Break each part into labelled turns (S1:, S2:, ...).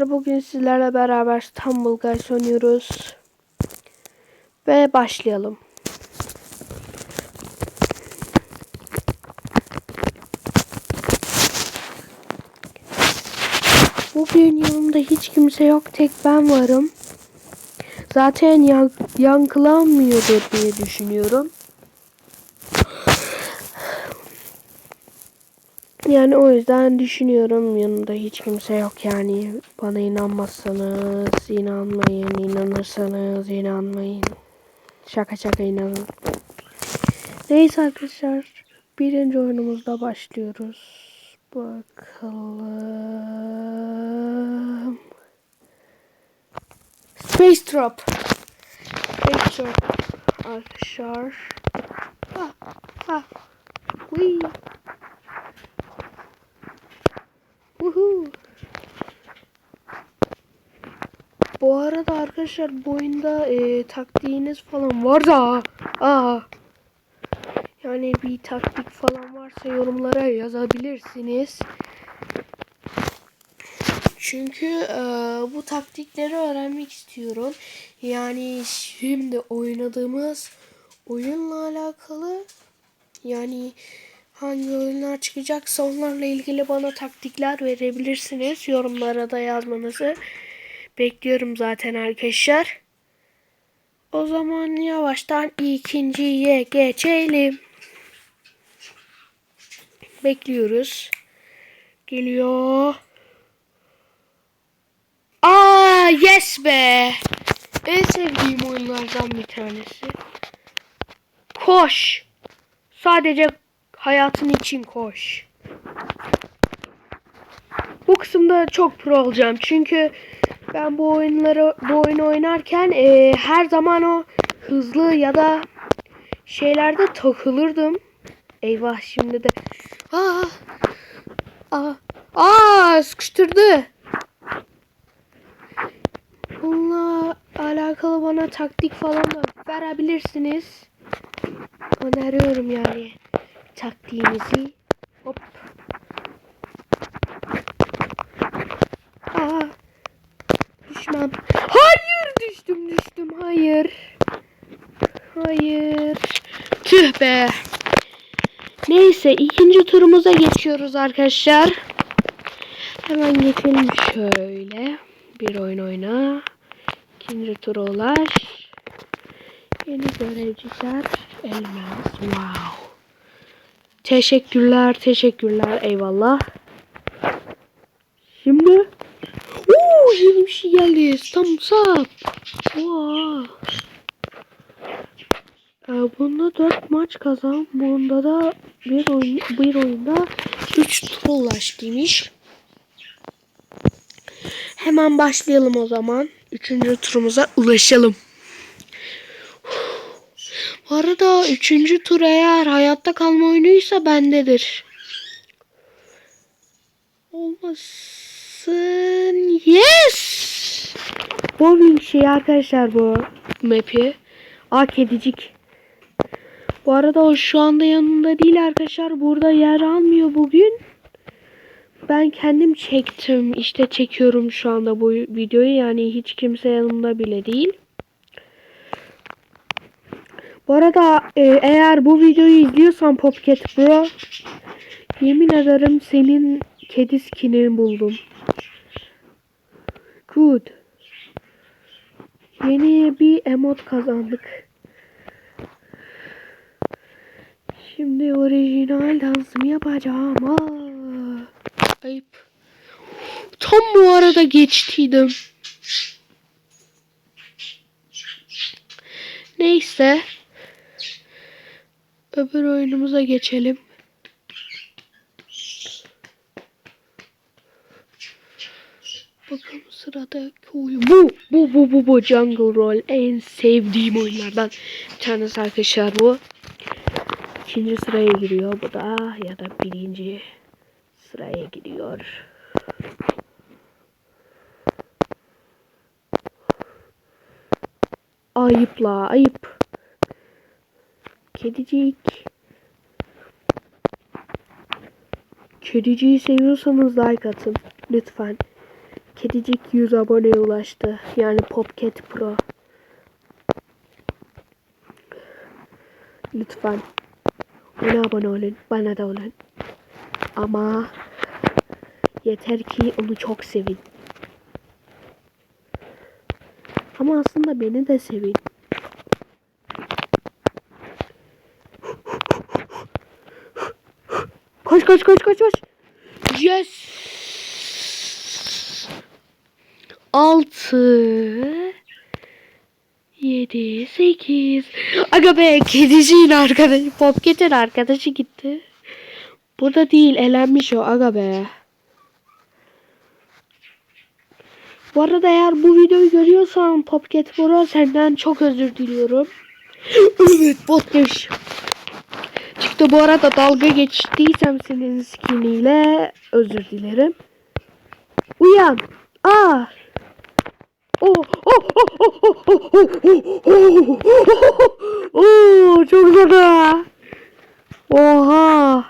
S1: Bugün sizlerle beraber İstanbul Guys oynuyoruz. Ve başlayalım. Bugün yanımda hiç kimse yok. Tek ben varım. Zaten yan yankılanmıyordur diye düşünüyorum. Yani o yüzden düşünüyorum. Yanımda hiç kimse yok yani. Bana inanmazsanız inanmayın. İnanırsanız inanmayın. Şaka şaka inanın. Neyse arkadaşlar birinci oyunumuzda başlıyoruz. Bakalım. Space Drop Space Drop arkadaşlar. Ha ha. Wee. Woohoo. Bu arada arkadaşlar bu oyunda e, taktiğiniz falan var da aa, yani bir taktik falan varsa yorumlara yazabilirsiniz. Çünkü e, bu taktikleri öğrenmek istiyorum. Yani şimdi oynadığımız oyunla alakalı yani hangi oyunlar çıkacaksa onlarla ilgili bana taktikler verebilirsiniz. Yorumlara da yazmanızı bekliyorum zaten arkadaşlar. O zaman yavaştan ikinciye geçelim. Bekliyoruz. Geliyor. Aa yes be. En sevdiğim oyunlardan bir tanesi. Koş. Sadece hayatın için koş. Bu kısımda çok pro olacağım. Çünkü ben bu oyunları bu oyunu oynarken e, her zaman o hızlı ya da şeylerde takılırdım. Eyvah şimdi de. Aa! Aa! Aa! Sıkıştırdı. Bununla alakalı bana taktik falan da verebilirsiniz. Öneriyorum yani taktiğimizi. Hop. Aa. Düşmem. Hayır düştüm düştüm. Hayır. Hayır. Tüh be. Neyse ikinci turumuza geçiyoruz arkadaşlar. Hemen geçelim şöyle. Bir oyun oyna. İkinci tur ulaş. Yeni görevciler. Elmas. Wow. Teşekkürler, teşekkürler. Eyvallah. Şimdi Oo, yeni bir şey geldi. Samsak. Wow. Ee, bunda 4 maç kazan. Bunda da bir oyun bir oyunda 3 tur ulaş demiş. Hemen başlayalım o zaman. Üçüncü turumuza ulaşalım. Bu arada üçüncü tur eğer hayatta kalma oyunuysa bendedir. Olmasın. Yes! Bowling şey arkadaşlar bu map'i. Aa kedicik. Bu arada o şu anda yanında değil arkadaşlar. Burada yer almıyor bugün. Ben kendim çektim. İşte çekiyorum şu anda bu videoyu. Yani hiç kimse yanımda bile değil. Bu arada e, eğer bu videoyu izliyorsan Popcat Bro yemin ederim senin kedi skinini buldum. Good. Yeni bir emot kazandık. Şimdi orijinal dansımı yapacağım. Aa, ayıp. Tam bu arada geçtiydim. Neyse. Öbür oyunumuza geçelim. Bakalım sıradaki oyun. Bu, bu, bu, bu, bu Jungle Roll. En sevdiğim oyunlardan bir tanesi arkadaşlar bu. İkinci sıraya giriyor bu da ya da birinci sıraya giriyor. Ayıpla ayıp. Kedicik. Kediciyi seviyorsanız like atın. Lütfen. kedicik 100 aboneye ulaştı. Yani Popcat Pro. Lütfen ona abone olun. Bana da olun. Ama yeter ki onu çok sevin. Ama aslında beni de sevin. Koş koş koş koş koş. Yes. 6 7 8 Aga be kediciğin arkadaşı Popket'in arkadaşı gitti. Burada değil elenmiş o aga be. Bu arada eğer bu videoyu görüyorsan Popket Bro senden çok özür diliyorum. evet botmuş. Çıktı bu arada dalga geçtiysem senin skiniyle özür dilerim. Uyan. Aa. Oh, oh, oh, oh, oh, oh, oh, oh, oh, oh, oh, çok zor ha. Oha.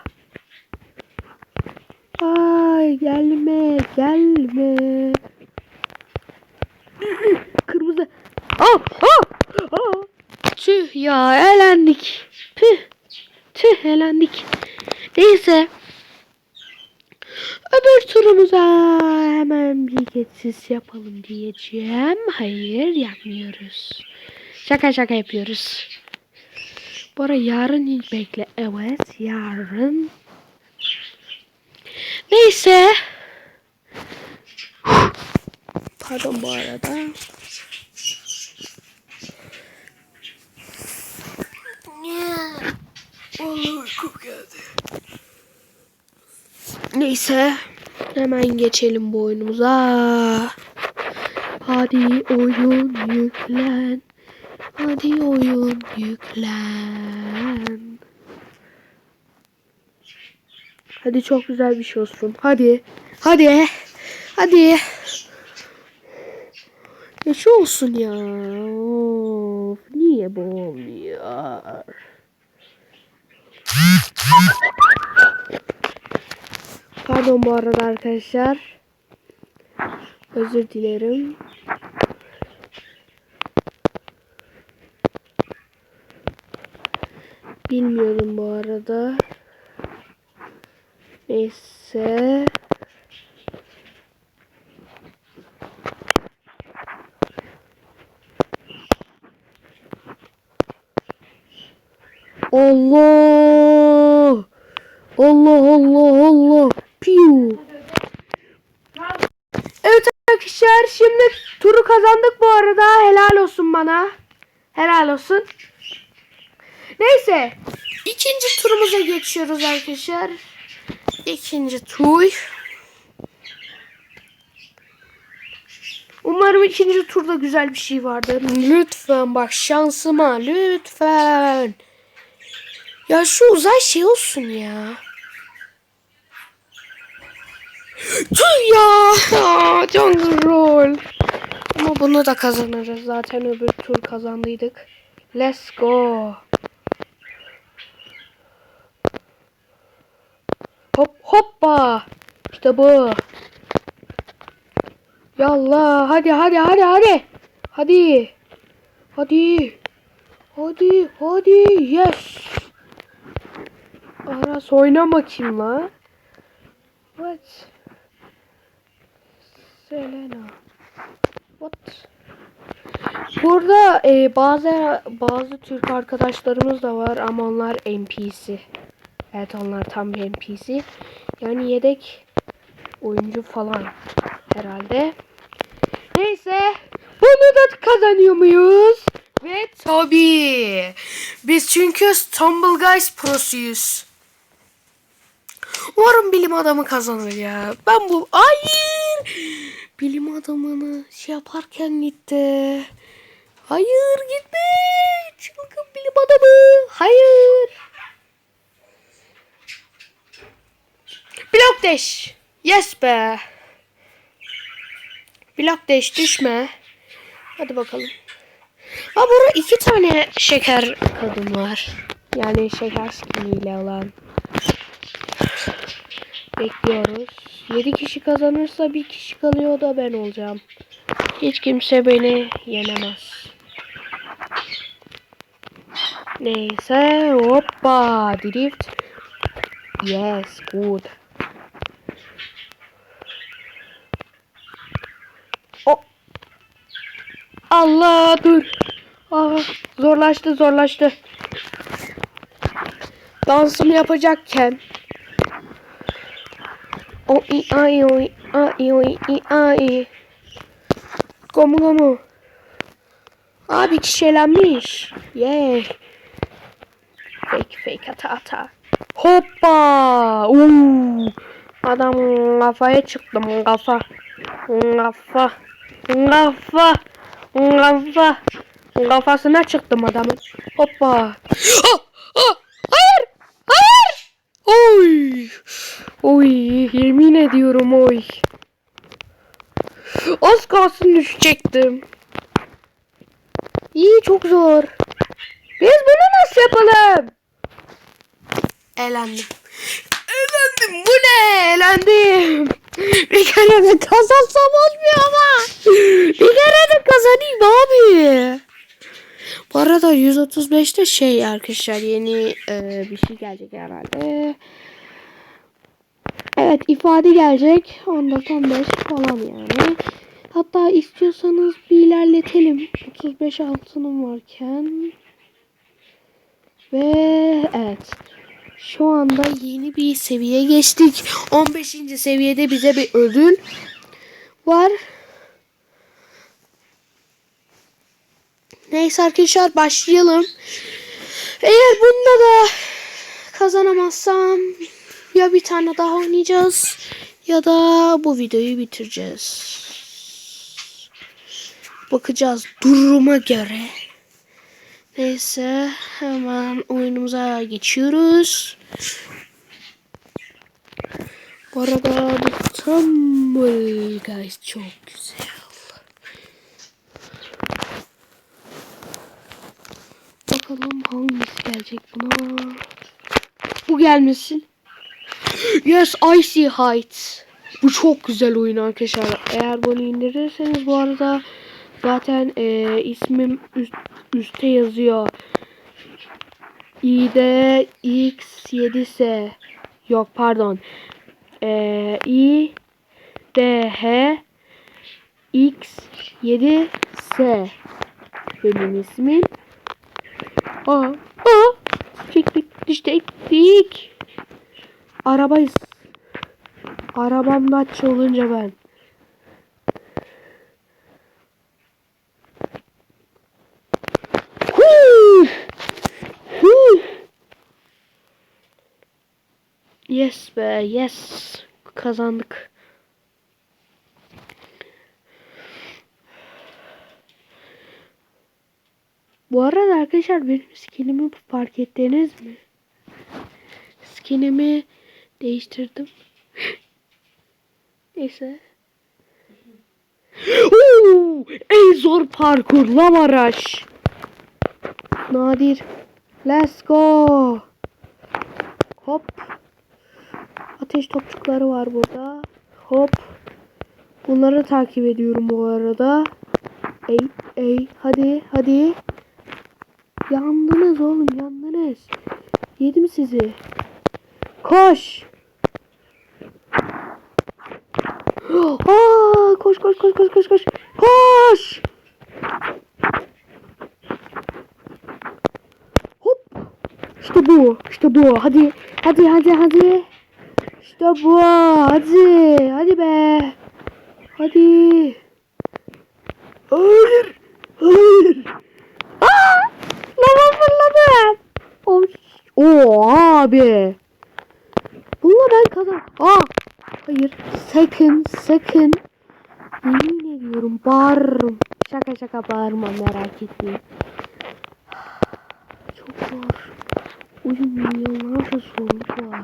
S1: Ay gelme gelme. Kırmızı. Ah ah ah. Tüh ya elendik. Tüh. Tüh elendik. Neyse. Öbür turumuza hemen bir yapalım diyeceğim. Hayır yapmıyoruz. Şaka şaka yapıyoruz. Bu ara yarın bekle. Evet yarın. Neyse. Pardon bu arada. Neyse. Hemen geçelim bu oyunumuza. Hadi oyun yüklen. Hadi oyun yüklen. Hadi çok güzel bir şey olsun. Hadi. Hadi. Hadi. Ya şu olsun ya. Of, niye bu olmuyor? Pardon bu arada arkadaşlar. Özür dilerim. Bilmiyorum bu arada. Neyse. Allah! Allah Allah Allah. Piu. Evet arkadaşlar şimdi turu kazandık bu arada. Helal olsun bana. Helal olsun. Neyse. ikinci turumuza geçiyoruz arkadaşlar. İkinci tur. Umarım ikinci turda güzel bir şey vardır. Lütfen bak şansıma lütfen. Ya şu uzay şey olsun ya. Tüh ya. Jungle Roll. Ama bunu da kazanırız. Zaten öbür tur kazandıydık. Let's go. Hop hoppa. İşte bu. Yallah. Hadi hadi hadi hadi. Hadi. Hadi. Hadi hadi. Yes. Aras oyna bakayım la. What? Selena. What? Burada e, bazı bazı Türk arkadaşlarımız da var ama onlar NPC. Evet onlar tam bir NPC. Yani yedek oyuncu falan herhalde. Neyse. Bunu da kazanıyor muyuz? Ve tabii. Biz çünkü Stumble Guys prosuyuz. Umarım bilim adamı kazanır ya. Ben bu... Hayır! Bilim adamını şey yaparken gitti. Hayır gitti. Çılgın bilim adamı. Hayır. Blok deş. Yes be. Blok deş düşme. Hadi bakalım. Ha burada iki tane şeker kadın var. Yani şeker skiniyle olan. Bekliyoruz. 7 kişi kazanırsa bir kişi kalıyor da ben olacağım. Hiç kimse beni yenemez. Neyse hoppa drift. Yes good. O. Allah dur. Ah, zorlaştı zorlaştı. Dansımı yapacakken. O i ay o i ay o i ay. Gomu gomu. Abi kişi elenmiş. Yeah. Fake fake ata ata. Hoppa. Uuu. Adam kafaya çıktım kafa. Kafa. Kafa. Kafa. Kafasına çıktım adamın. Hoppa. Ah, ah, hayır. Oy. Oy. Yemin ediyorum oy. Az kalsın düşecektim. İyi çok zor. Biz bunu nasıl yapalım? Elendim. Elendim. Bu ne? Elendim. Bir kere de kazansam olmuyor ama. Bir kere de kazanayım abi. Bu arada 135'te şey arkadaşlar yeni e, bir şey gelecek herhalde. Evet ifade gelecek. 14 15 falan yani. Hatta istiyorsanız bir ilerletelim. 35 altınım varken. Ve evet. Şu anda yeni bir seviye geçtik. 15. seviyede bize bir ödül var. Neyse arkadaşlar başlayalım. Eğer bunda da kazanamazsam ya bir tane daha oynayacağız ya da bu videoyu bitireceğiz. Bakacağız duruma göre. Neyse hemen oyunumuza geçiyoruz. Bu arada bu tumble guys çok güzel. Bakalım hangisi gelecek buna. Bu gelmesin. Yes Icy Heights. Bu çok güzel oyun arkadaşlar. Eğer bunu indirirseniz bu arada zaten e, ismim üst, üstte yazıyor. İ'de X7S yok pardon. E, I D H X7S benim ismim. Aa, aa, çektik, düştük. Arabayız. Arabam Dacia olunca ben. Yes be, yes. Kazandık. Bu arada arkadaşlar benim skinimi fark ettiniz mi? Skinimi değiştirdim. Neyse. Oo, en zor parkur Lavaraş. Nadir. Let's go. Hop. Ateş topçukları var burada. Hop. Bunları takip ediyorum bu arada. Ey ey hadi hadi. Yandınız oğlum yandınız. Yedim sizi. Koş. Aa, koş koş koş koş koş koş. Koş. Hop. İşte bu. İşte bu. Hadi. Hadi hadi hadi. İşte bu. Hadi. Hadi be. Hadi. Hayır. Hayır. Lava fırladım. Oh, Oo abi. Bununla ben kazan. Aa. Hayır. Sakın sakın. Yemin ediyorum bağırırım. Şaka şaka bağırma merak etmeyin. Çok zor. Oyun milyonlarca sorunu var.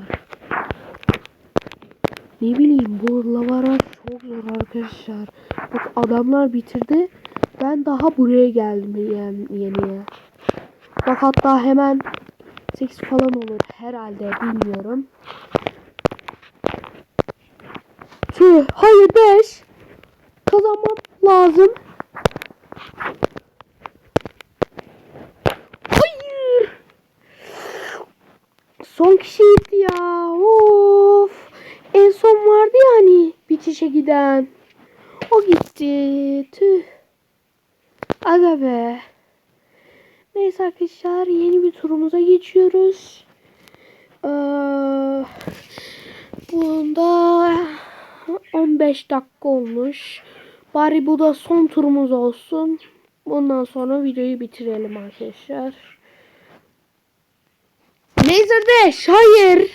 S1: Ne bileyim bu lavara çok zor arkadaşlar. Bak adamlar bitirdi. Ben daha buraya geldim yani yeniye. Bak hatta hemen 8 falan olur herhalde bilmiyorum. Hı, hayır 5. Kazanmam lazım. Hayır. Son kişiydi ya. Of. En son vardı ya hani bitişe giden. O gitti. Tüh. Aga be. Arkadaşlar yeni bir turumuza geçiyoruz. Ee, bunda 15 dakika olmuş. Bari bu da son turumuz olsun. Bundan sonra videoyu bitirelim arkadaşlar. Laser Dash hayır.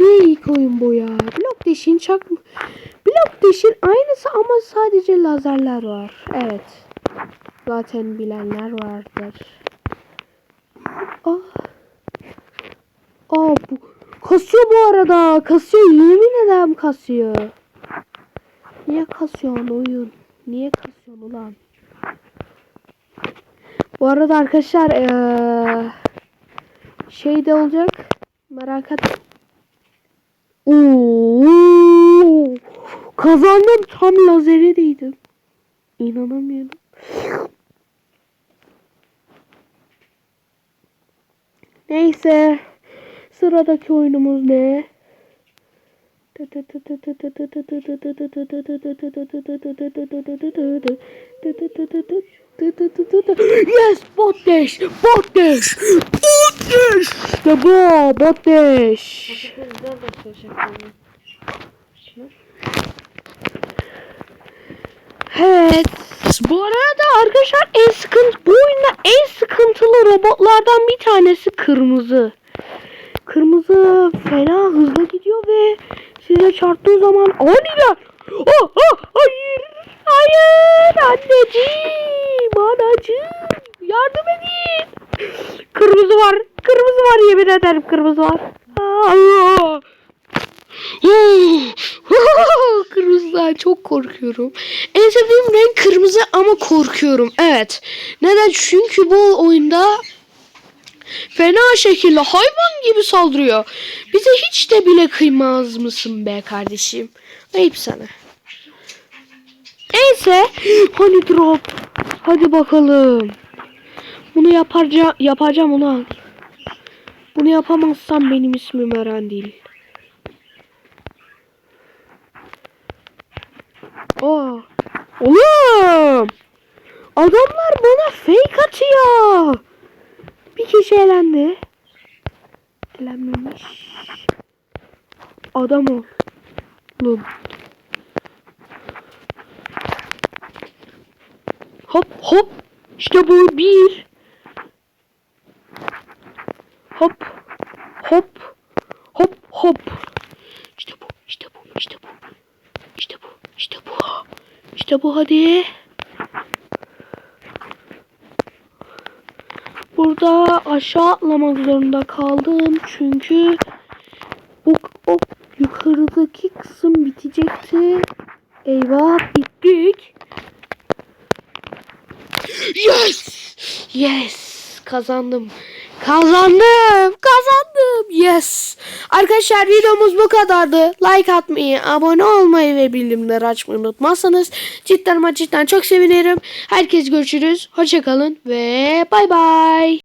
S1: Ne ilk oyun bu ya? Blok Dash'in çak Blok Dash'in aynısı ama sadece lazerler var. Evet. Zaten bilenler vardır. Ah. Aa bu kasıyor bu arada. Kasıyor yemin ederim kasıyor. Niye kasıyorsun oyun? Niye kasıyorsun ulan? Bu arada arkadaşlar eee şey de olacak. Merak et. Oo! Kazandım tam lazere değdim. İnanamıyorum. Neyse. Sıradaki oyunumuz ne? Yes, bot dash, bot dash, bot dash. İşte bu, bot. Evet. Bu arada arkadaşlar en sıkıntı bu oyunda en sıkıntılı robotlardan bir tanesi kırmızı. Kırmızı fena hızlı gidiyor ve size çarptığı zaman aniden oh, oh, hayır hayır anneciğim anacığım yardım edin. Kırmızı var kırmızı var yemin ederim kırmızı var. Aa, Kırmızıdan çok korkuyorum. En sevdiğim renk kırmızı ama korkuyorum. Evet. Neden? Çünkü bu oyunda fena şekilde hayvan gibi saldırıyor. Bize hiç de bile kıymaz mısın be kardeşim? Ayıp sana. Neyse. Hani drop. Hadi bakalım. Bunu yaparca yapacağım ulan. Bunu yapamazsam benim ismim Eren değil. Aa, oğlum. Adamlar bana fake atıyor. Bir kişi elendi. Elenmemiş. Adam ol. Oğlum. Hop hop. İşte bu bir. Hop. Hop. Hop hop. İşte bu. İşte bu. İşte bu. İşte bu. İşte bu. İşte bu hadi. Burada aşağı atlamak zorunda kaldım çünkü bu o yukarıdaki kısım bitecekti. Eyvah bittik. Yes! Yes! Kazandım. Kazandım. Kazandım. Yes. Arkadaşlar videomuz bu kadardı. Like atmayı, abone olmayı ve bildirimleri açmayı unutmazsanız cidden ama cidden çok sevinirim. Herkes görüşürüz. Hoşçakalın ve bay bay.